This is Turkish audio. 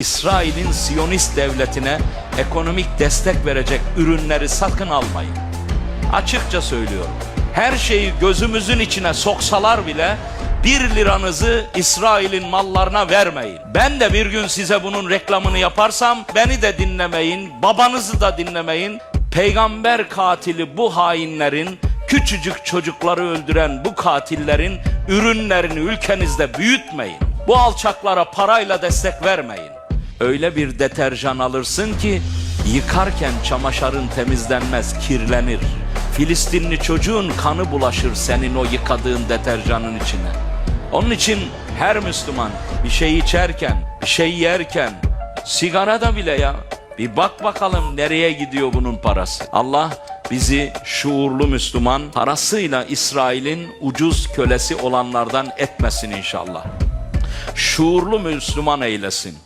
İsrail'in Siyonist devletine ekonomik destek verecek ürünleri sakın almayın. Açıkça söylüyorum. Her şeyi gözümüzün içine soksalar bile bir liranızı İsrail'in mallarına vermeyin. Ben de bir gün size bunun reklamını yaparsam beni de dinlemeyin, babanızı da dinlemeyin. Peygamber katili bu hainlerin, küçücük çocukları öldüren bu katillerin ürünlerini ülkenizde büyütmeyin. Bu alçaklara parayla destek vermeyin. Öyle bir deterjan alırsın ki yıkarken çamaşırın temizlenmez, kirlenir. Filistinli çocuğun kanı bulaşır senin o yıkadığın deterjanın içine. Onun için her Müslüman bir şey içerken, bir şey yerken, sigara da bile ya bir bak bakalım nereye gidiyor bunun parası. Allah bizi şuurlu Müslüman parasıyla İsrail'in ucuz kölesi olanlardan etmesin inşallah. Şuurlu Müslüman eylesin.